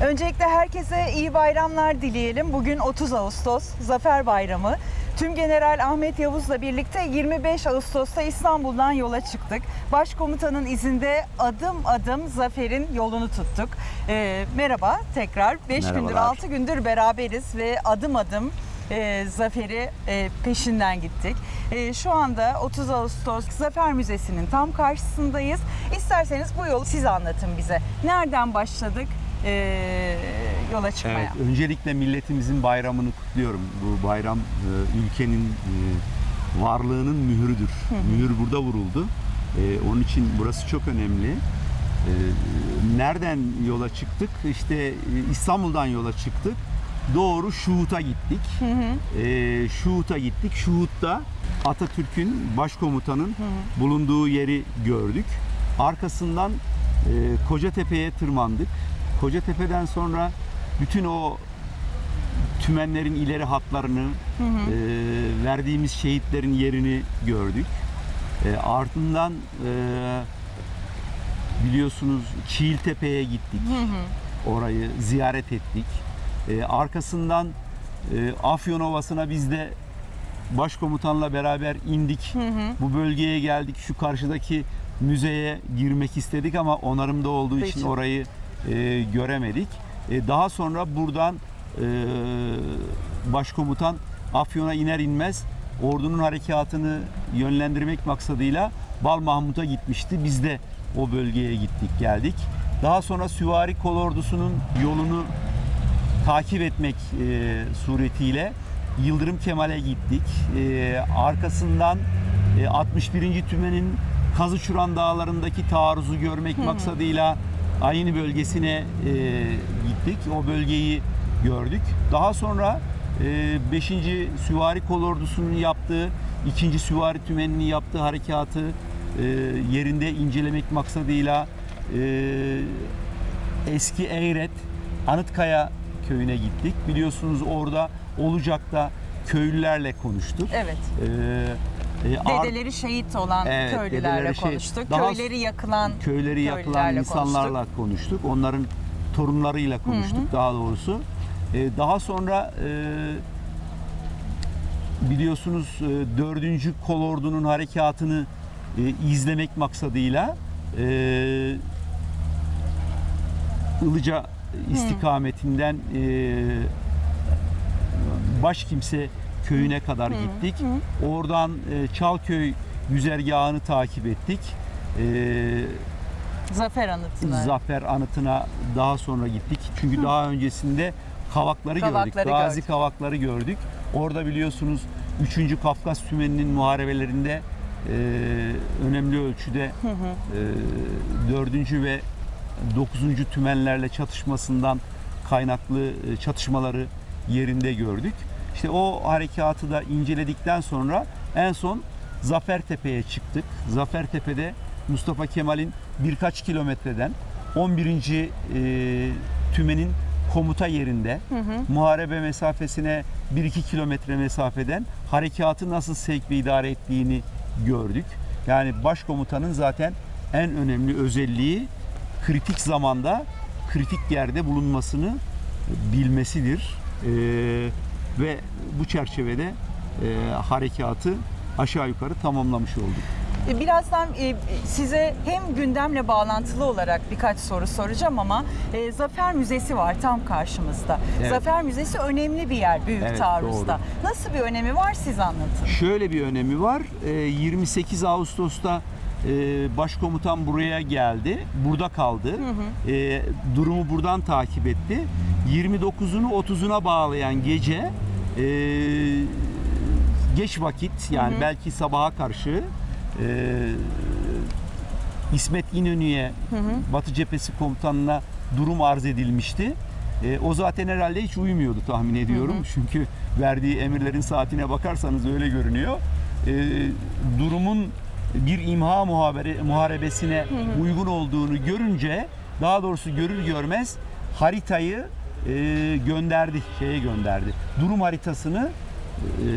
Öncelikle herkese iyi bayramlar dileyelim. Bugün 30 Ağustos, Zafer Bayramı. Tüm General Ahmet Yavuz'la birlikte 25 Ağustos'ta İstanbul'dan yola çıktık. Başkomutanın izinde adım adım zaferin yolunu tuttuk. Ee, merhaba tekrar. 5 gündür, Merhabalar. 6 gündür beraberiz ve adım adım e, zaferi e, peşinden gittik. E, şu anda 30 Ağustos Zafer Müzesi'nin tam karşısındayız. İsterseniz bu yolu siz anlatın bize. Nereden başladık e, yola çıkmaya? Evet, öncelikle milletimizin bayramını kutluyorum. Bu bayram e, ülkenin e, varlığının mührüdür. Mühür burada vuruldu. E, onun için burası çok önemli. E, nereden yola çıktık? İşte e, İstanbul'dan yola çıktık. Doğru Şuhut'a gittik. E, Şuhut'a gittik. Şuhut'ta Atatürk'ün başkomutanın bulunduğu yeri gördük. Arkasından e, Kocatepe'ye tırmandık. Kocatepe'den sonra bütün o tümenlerin ileri hatlarını, e, verdiğimiz şehitlerin yerini gördük. E, ardından e, biliyorsunuz Çiğiltepe'ye gittik. Orayı ziyaret ettik. E, arkasından e, Afyon Ovası'na biz de başkomutanla beraber indik. Bu bölgeye geldik. Şu karşıdaki müzeye girmek istedik ama onarımda olduğu için Peki. orayı e, göremedik. E, daha sonra buradan e, başkomutan Afyon'a iner inmez ordunun harekatını yönlendirmek maksadıyla Bal Mahmut'a gitmişti. Biz de o bölgeye gittik geldik. Daha sonra Süvari Kolordusu'nun yolunu takip etmek e, suretiyle Yıldırım Kemal'e gittik. E, arkasından e, 61. Tümen'in Kazıçuran Dağları'ndaki taarruzu görmek maksadıyla Ayını bölgesine e, gittik. O bölgeyi gördük. Daha sonra e, 5. Süvari Kolordusu'nun yaptığı, 2. Süvari Tümeni'nin yaptığı harekatı e, yerinde incelemek maksadıyla e, eski Eyret, Anıtkaya köyüne gittik. Biliyorsunuz orada Olacak'ta köylülerle konuştuk. Evet. E, ar- Dedeleri şehit olan Evet, köylülerle dedeleri konuştuk. daha- Köyleri yakılan köyleri yakılan köylülerle insanlarla konuştuk. Onların torunlarıyla konuştuk daha doğrusu. Ee, daha sonra e, biliyorsunuz e, 4. kolordunun harekatını e, izlemek maksadıyla e, Ilıca istikametinden e, Başkimse köyüne kadar gittik. Oradan e, Çalköy güzergahını takip ettik. E, Zafer Anıtı'na. Zafer Anıtı'na daha sonra gittik. Çünkü daha öncesinde kavakları, gördük. Kavakları Gazi gördük. kavakları gördük. Orada biliyorsunuz 3. Kafkas Tümeni'nin muharebelerinde e, önemli ölçüde e, 4. ve 9. tümenlerle çatışmasından kaynaklı e, çatışmaları yerinde gördük. İşte o harekatı da inceledikten sonra en son Zafertepe'ye çıktık. Zafertepe'de Mustafa Kemal'in birkaç kilometreden 11. e, tümenin komuta yerinde muharebe mesafesine 1-2 kilometre mesafeden harekatı nasıl sevk ve idare ettiğini gördük. Yani başkomutanın zaten en önemli özelliği kritik zamanda kritik yerde bulunmasını bilmesidir. Ee, ve bu çerçevede e, harekatı aşağı yukarı tamamlamış olduk. E, Birazdan e, size hem gündemle bağlantılı olarak birkaç soru soracağım ama e, Zafer Müzesi var tam karşımızda. Evet. Zafer Müzesi önemli bir yer Büyük Evet, Taarruz'da. doğru. Nasıl bir önemi var siz anlatın. Şöyle bir önemi var. Ee, 28 Ağustos'ta e, başkomutan buraya geldi. Burada kaldı. Ee, durumu buradan takip etti. 29'unu 30'una bağlayan gece e, geç vakit yani belki sabaha karşı e, İsmet İnönü'ye Batı Cephesi Komutanı'na durum arz edilmişti. E, o zaten herhalde hiç uyumuyordu tahmin ediyorum. Çünkü verdiği emirlerin saatine bakarsanız öyle görünüyor. E, durumun bir imha muhabere, muharebesine uygun olduğunu görünce daha doğrusu görür görmez haritayı e, gönderdi, şeye gönderdi. Durum haritasını e,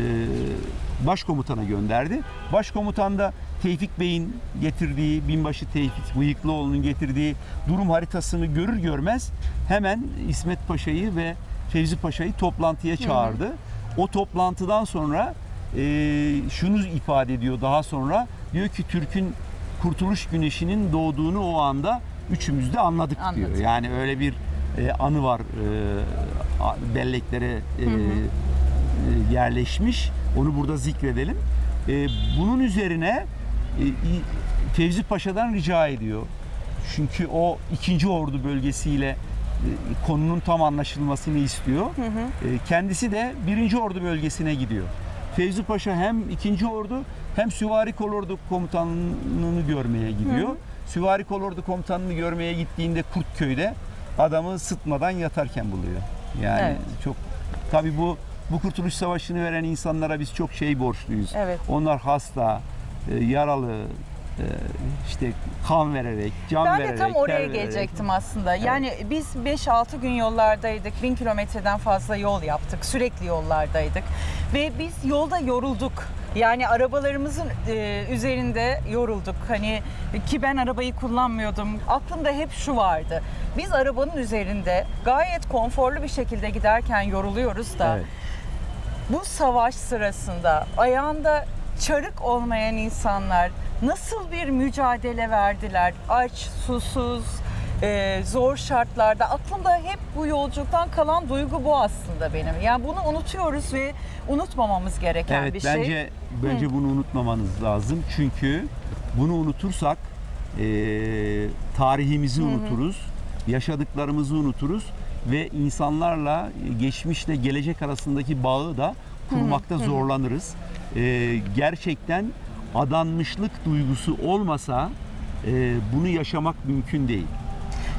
başkomutana gönderdi. Başkomutan da Tevfik Bey'in getirdiği, binbaşı Tevfik Bıyıklıoğlu'nun getirdiği durum haritasını görür görmez hemen İsmet Paşa'yı ve Fevzi Paşa'yı toplantıya çağırdı. O toplantıdan sonra e, şunu ifade ediyor daha sonra diyor ki Türk'ün kurtuluş güneşinin doğduğunu o anda üçümüz de anladık, diyor. Anladık. Yani öyle bir e, anı var e, belleklere e, yerleşmiş. Onu burada zikredelim. E, bunun üzerine e, Fevzi Paşa'dan rica ediyor. Çünkü o ikinci ordu bölgesiyle e, konunun tam anlaşılmasını istiyor. E, Kendisi de birinci ordu bölgesine gidiyor. Fevzi Paşa hem ikinci ordu hem Süvari Kolordu komutanını görmeye gidiyor. Süvari Kolordu komutanını görmeye gittiğinde Kurtköy'de adamı sıtmadan yatarken buluyor. Yani Evet. çok tabii bu bu Kurtuluş Savaşı'nı veren insanlara biz çok şey borçluyuz. Evet. Onlar hasta, e, yaralı, e, işte kan vererek, can Ben vererek, de tam oraya vererek. gelecektim aslında. Yani biz 5-6 gün yollardaydık. 1000 kilometreden fazla yol yaptık. Sürekli yollardaydık. Ve biz yolda yorulduk. Yani arabalarımızın e, üzerinde yorulduk. Hani ki ben arabayı kullanmıyordum. Aklımda hep şu vardı. Biz arabanın üzerinde gayet konforlu bir şekilde giderken yoruluyoruz da Evet. bu savaş sırasında ayağında çarık olmayan insanlar nasıl bir mücadele verdiler? Aç, susuz, e, zor şartlarda. Aklımda hep bu yolculuktan kalan duygu bu aslında benim. Yani bunu unutuyoruz ve unutmamamız gereken Evet bir şey. bence bence bunu unutmamanız lazım. Çünkü bunu unutursak e, tarihimizi unuturuz, yaşadıklarımızı unuturuz ve insanlarla geçmişle gelecek arasındaki bağı da kurmakta zorlanırız. E, gerçekten adanmışlık duygusu olmasa e, bunu yaşamak mümkün değil.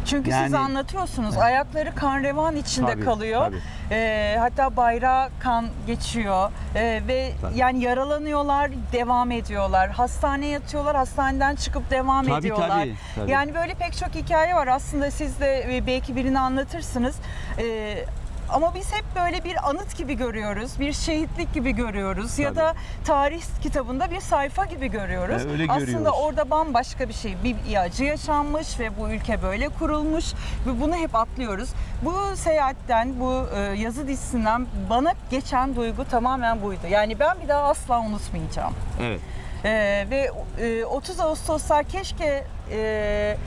Çünkü siz Yani- anlatıyorsunuz. Ayakları kan revan içinde Tabii, kalıyor. tabii. Ee, hatta bayrağı kan geçiyor Ee, ve Tabii. yani yaralanıyorlar, devam ediyorlar. Hastaneye yatıyorlar, hastaneden çıkıp devam Tabii, ediyorlar. tabii, tabii. Yani böyle pek çok hikaye var. Aslında siz de e, belki birini anlatırsınız. Ee, ama biz hep böyle bir anıt gibi görüyoruz, bir şehitlik gibi görüyoruz ya Tabii. da tarih kitabında bir sayfa gibi görüyoruz. E, öyle Aslında görüyoruz. orada bambaşka bir şey. Bir acı yaşanmış ve bu ülke böyle kurulmuş ve bunu hep atlıyoruz. Bu seyahatten, bu e, yazı dizisinden bana geçen duygu tamamen buydu. Yani ben bir daha asla unutmayacağım. Evet. E, ve e, 30 Ağustoslar keşke e,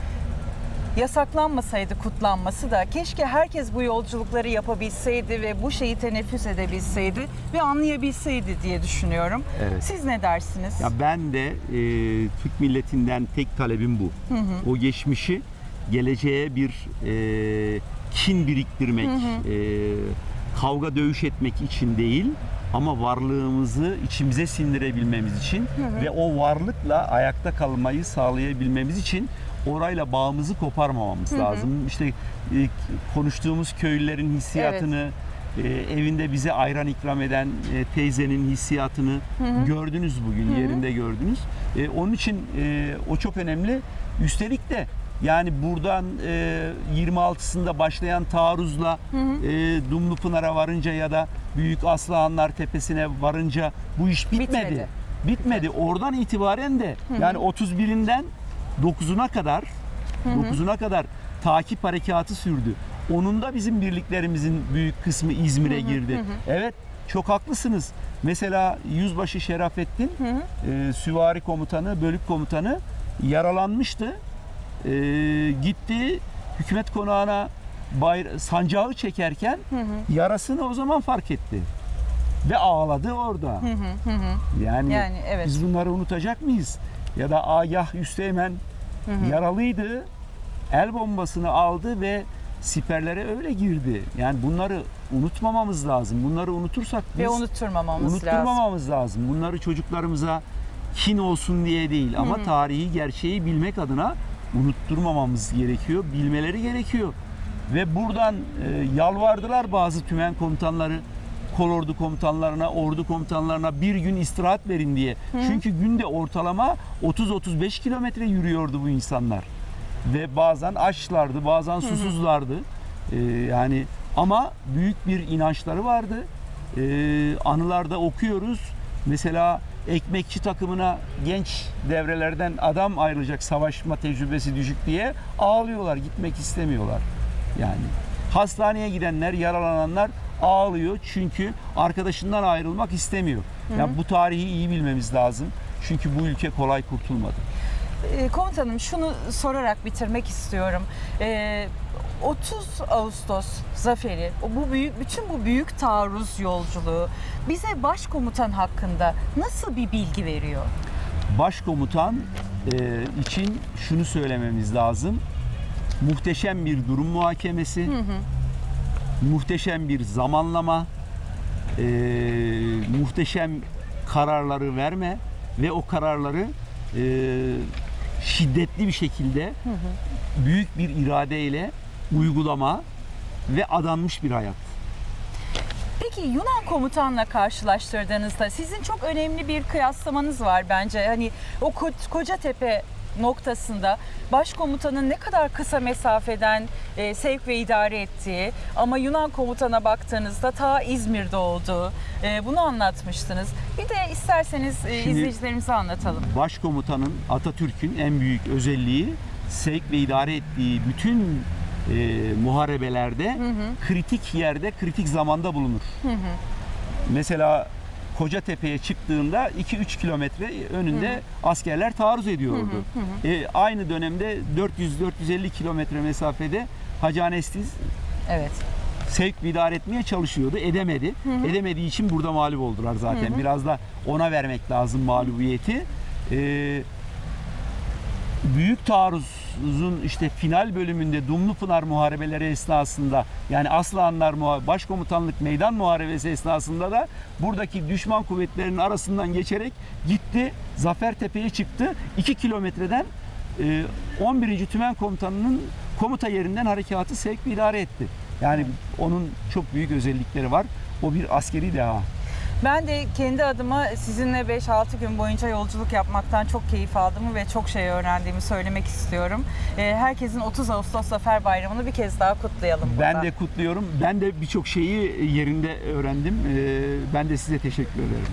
yasaklanmasaydı kutlanması da keşke herkes bu yolculukları yapabilseydi ve bu şeyi teneffüs edebilseydi ve anlayabilseydi diye düşünüyorum. Evet. Siz ne dersiniz? Ya ben de e, Türk milletinden tek talebim bu. O geçmişi geleceğe bir e, kin biriktirmek, e, kavga dövüş etmek için değil ama varlığımızı içimize sindirebilmemiz için ve o varlıkla ayakta kalmayı sağlayabilmemiz için orayla bağımızı koparmamamız lazım. İşte e, konuştuğumuz köylülerin hissiyatını, e, evinde bize ayran ikram eden e, teyzenin hissiyatını gördünüz bugün yerinde gördünüz. E, onun için e, o çok önemli. Üstelik de yani buradan e, 26'sında başlayan taarruzla e, Dumlupınar'a varınca ya da Büyük Aslıhanlar Tepesi'ne varınca bu iş bitmedi. Bitmedi. Bitmedi. Oradan itibaren de yani 31'inden 9'una kadar 9'una kadar takip harekatı sürdü. Onun da bizim birliklerimizin büyük kısmı İzmir'e girdi. Evet çok haklısınız. Mesela Yüzbaşı Şerafettin e, süvari komutanı, bölük komutanı yaralanmıştı. E, gitti hükümet konağına bayra- sancağı çekerken yarasını o zaman fark etti. Ve ağladı orada. Yani, Yani evet. biz bunları unutacak mıyız? Ya da Agah Üsteğmen yaralıydı. El bombasını aldı ve siperlere öyle girdi. Yani bunları unutmamamız lazım. Bunları unutursak biz Ve unutturmamamız lazım. unutturmamamız lazım. Bunları çocuklarımıza kin olsun diye değil ama tarihi gerçeği bilmek adına unutturmamamız gerekiyor. Bilmeleri gerekiyor. Ve buradan e, yalvardılar bazı tümen komutanları kolordu komutanlarına, ordu komutanlarına bir gün istirahat verin diye. Çünkü günde ortalama 30-35 kilometre yürüyordu bu insanlar. Ve bazen açlardı, bazen susuzlardı. E, yani ama büyük bir inançları vardı. E, anılarda okuyoruz. Mesela ekmekçi takımına genç devrelerden adam ayrılacak savaşma tecrübesi düşük diye ağlıyorlar, gitmek istemiyorlar. Yani hastaneye gidenler, yaralananlar ağlıyor çünkü arkadaşından ayrılmak istemiyor. Yani bu tarihi iyi bilmemiz lazım. Çünkü bu ülke kolay kurtulmadı. Ee, Komutanım şunu sorarak bitirmek istiyorum. Ee, 30 Ağustos zaferi, bu büyük bütün bu büyük taarruz yolculuğu bize başkomutan hakkında nasıl bir bilgi veriyor? Başkomutan e, için şunu söylememiz lazım. Muhteşem bir durum muhakemesi, muhteşem bir zamanlama, e, muhteşem kararları verme ve o kararları e, şiddetli bir şekilde büyük bir iradeyle uygulama ve adanmış bir hayat. Peki Yunan komutanla karşılaştırdığınızda sizin çok önemli bir kıyaslamanız var bence. Hani o Ko- Kocatepe noktasında başkomutanın ne kadar kısa mesafeden e, sevk ve idare ettiği ama Yunan komutana baktığınızda ta İzmir'de olduğu e, bunu anlatmıştınız. Bir de isterseniz e, Şimdi- izleyicilerimize anlatalım. Başkomutanın Atatürk'ün en büyük özelliği sevk ve idare ettiği bütün e, muharebelerde kritik yerde, kritik zamanda bulunur. Mesela Kocatepe'ye çıktığında 2-3 kilometre önünde askerler taarruz ediyordu. E, aynı dönemde 400-450 kilometre mesafede Hacı Anestiz Evet. sevk idare etmeye çalışıyordu. Edemedi. Edemediği için burada mağlup oldular zaten. Biraz da ona vermek lazım mağlubiyeti. Ee, büyük taarruzun işte final bölümünde Dumlupınar muharebeleri esnasında yani Aslanlar Başkomutanlık Meydan Muharebesi esnasında da buradaki düşman kuvvetlerinin arasından geçerek gitti. Zafer Tepe'ye çıktı. 2 kilometreden e, 11. Tümen Komutanı'nın komuta yerinden harekatı sevk ve idare etti. Yani onun çok büyük özellikleri var. O bir askeri deha. Ben de kendi adıma sizinle 5-6 gün boyunca yolculuk yapmaktan çok keyif aldığımı ve çok şey öğrendiğimi söylemek istiyorum. Ee, Herkesin 30 Ağustos Zafer Bayramı'nı bir kez daha kutlayalım burada. Ben de kutluyorum. Ben de birçok şeyi yerinde öğrendim. Ee, Ben de size teşekkür ederim.